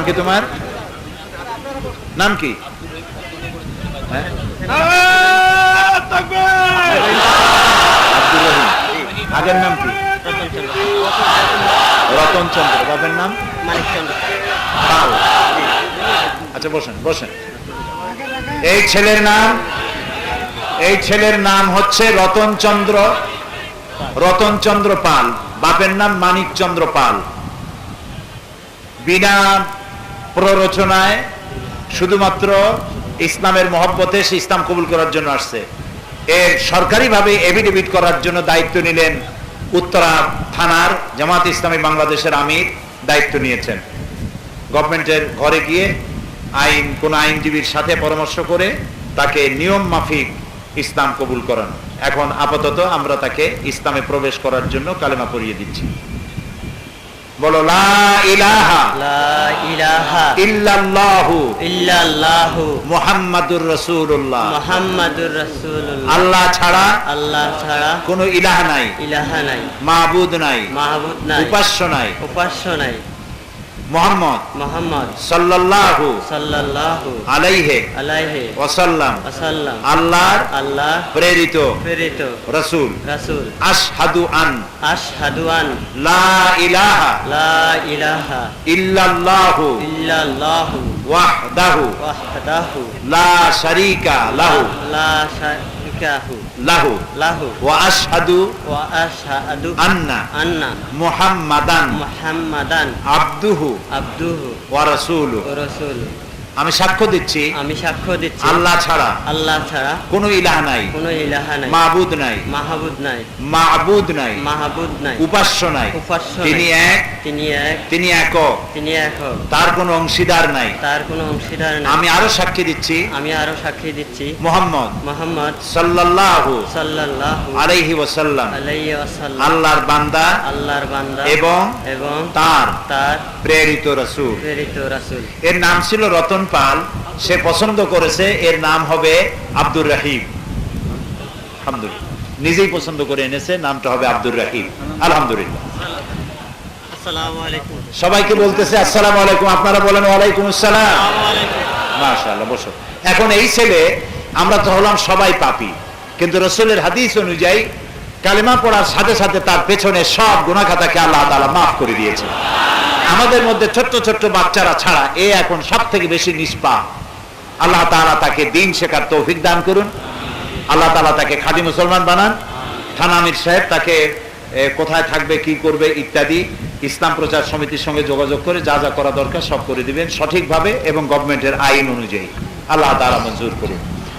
নাম কি তোমার? নাম কি? হ্যাঁ? আগের নাম কি? রতন চন্দ্র। বাপের নাম? পাল। আচ্ছা বসেন বসেন। এই ছেলের নাম এই ছেলের নাম হচ্ছে রতন চন্দ্র। রতন চন্দ্র পাল। বাপের নাম মানিক চন্দ্র পাল। বিনা প্ররোচনায় শুধুমাত্র ইসলামের মহব্বতে সে ইসলাম কবুল করার জন্য আসছে। এর সরকারিভাবে এভিডেভিট করার জন্য দায়িত্ব নিলেন উত্তরা থানার জামাত ইসলামী বাংলাদেশের আমির দায়িত্ব নিয়েছেন। গভর্নমেন্টের ঘরে গিয়ে আইন, কোন আইনজীবীর সাথে পরামর্শ করে তাকে নিয়ম মাফিক ইসলাম কবুল করানো। এখন আপাতত আমরা তাকে ইসলামে প্রবেশ করার জন্য কালেমা পড়িয়ে দিচ্ছি। বলো লা ইলাহা লা ইলাহা ইল্লাল্লাহু ইল্লাল্লাহু মুহাম্মাদুর রাসূলুল্লাহ। মুহাম্মাদুর রাসূলুল্লাহ। আল্লাহ ছাড়া আল্লাহ ছাড়া কোনো ইলাহ নাই। ইলাহা নাই। মাহবুদ নাই। মাহবুদ নাই। উপাস্য নাই। উপাস্য নাই। মোহাম্মদ মুহাম্মদ সাল্লাল্লাহু সাল্লাল্লাহু আলাইহি আলাইহি ওয়াসাল্লাম ওয়াসাল্লাম আল্লাহর আল্লাহ প্রেরিত প্রেরিত রাসূল রাসূল আশহাদু আন আশহাদু আন লা ইলাহা লা ইলাহা ইল্লাল্লাহু ইল্লাল্লাহু ওয়াহদাহু ওয়াহদাহু লা শারীকা লাহু লা له. له. وأشهد وأشهد أن أن محمدا محمدا عبده عبده ورسوله. ورسوله. আমি সাক্ষ্য দিচ্ছি। আমি সাক্ষ্য দিচ্ছি। আল্লাহ ছাড়া আল্লাহ ছাড়া কোনো ইলাহ নাই। কোনো ইলাহা নাই। মাবুদ নাই। মাহবুদ নাই। মাবুদ নাই। মাহবুদ নাই। উপাস্য নাই। উপাস্য তিনি এক। তিনি এক। তিনি একক তিনি একক তার কোনো অংশীদার নাই। তার কোনো অংশীদার নাই। আমি আরও সাক্ষী দিচ্ছি। আমি আরও সাক্ষী দিচ্ছি। মোহাম্মদ মোহাম্মদ সাল্লাল্লাহু সাল্লাল্লাহু আলাইহি ওয়াসাল্লাম। আলাইহি ওয়াসাল্লাম। আল্লাহর বান্দা আল্লাহর বান্দা। এবং এবং তার তার প্রেরিত রাসূল। প্রেরিত রাসূল। এর নাম ছিল রতন পাল সে পছন্দ করেছে এর নাম হবে আব্দুর রাহিম। আলহামদুলিল্লাহ। নিজেই পছন্দ করে এনেছে নামটা হবে আব্দুর রাহিম। আলহামদুলিল্লাহ। সবাইকে বলতেছে আসসালামু আলাইকুম। আপনারা বলেন ওয়ালাইকুম আসসালাম। মাশাআল্লাহ বসো। এখন এই ছেলে আমরা তো হলাম সবাই পাপি। কিন্তু রসুলের হাদিস অনুযায়ী কালেমা পড়ার সাথে সাথে তার পেছনে সব গুণাখাতাকে আল্লাহ তাআলা মাফ করে দিয়েছে। আমাদের মধ্যে ছোট্ট ছোট্ট বাচ্চারা ছাড়া এ এখন সব থেকে বেশি নিষ্পা। আল্লাহ তাআলা তাকে দিন শেখার তৌফিক দান করুন। আল্লাহ তালা তাকে খাদি মুসলমান বানান। থানা আমির সাহেব তাকে কোথায় থাকবে, কি করবে, ইত্যাদি ইসলাম প্রচার সমিতির সঙ্গে যোগাযোগ করে যা যা করা দরকার সব করে দিবেন সঠিকভাবে এবং গভর্নমেন্টের আইন অনুযায়ী। আল্লাহ তালা মঞ্জুর করুন।